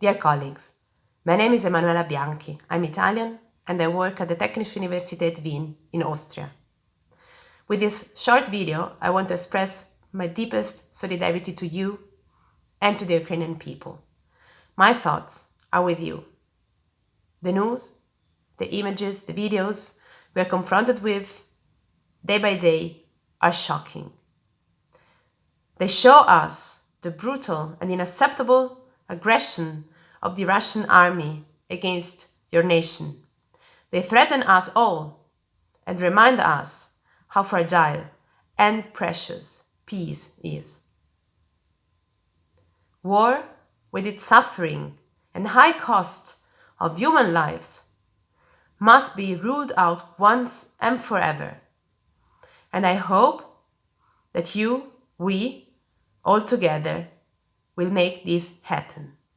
Dear colleagues, my name is Emanuela Bianchi. I'm Italian and I work at the Technische Universität Wien in Austria. With this short video, I want to express my deepest solidarity to you and to the Ukrainian people. My thoughts are with you. The news, the images, the videos we are confronted with day by day are shocking. They show us the brutal and unacceptable aggression of the Russian army against your nation. They threaten us all and remind us how fragile and precious peace is. War, with its suffering and high cost of human lives, must be ruled out once and forever. And I hope that you, we, all together will make this happen.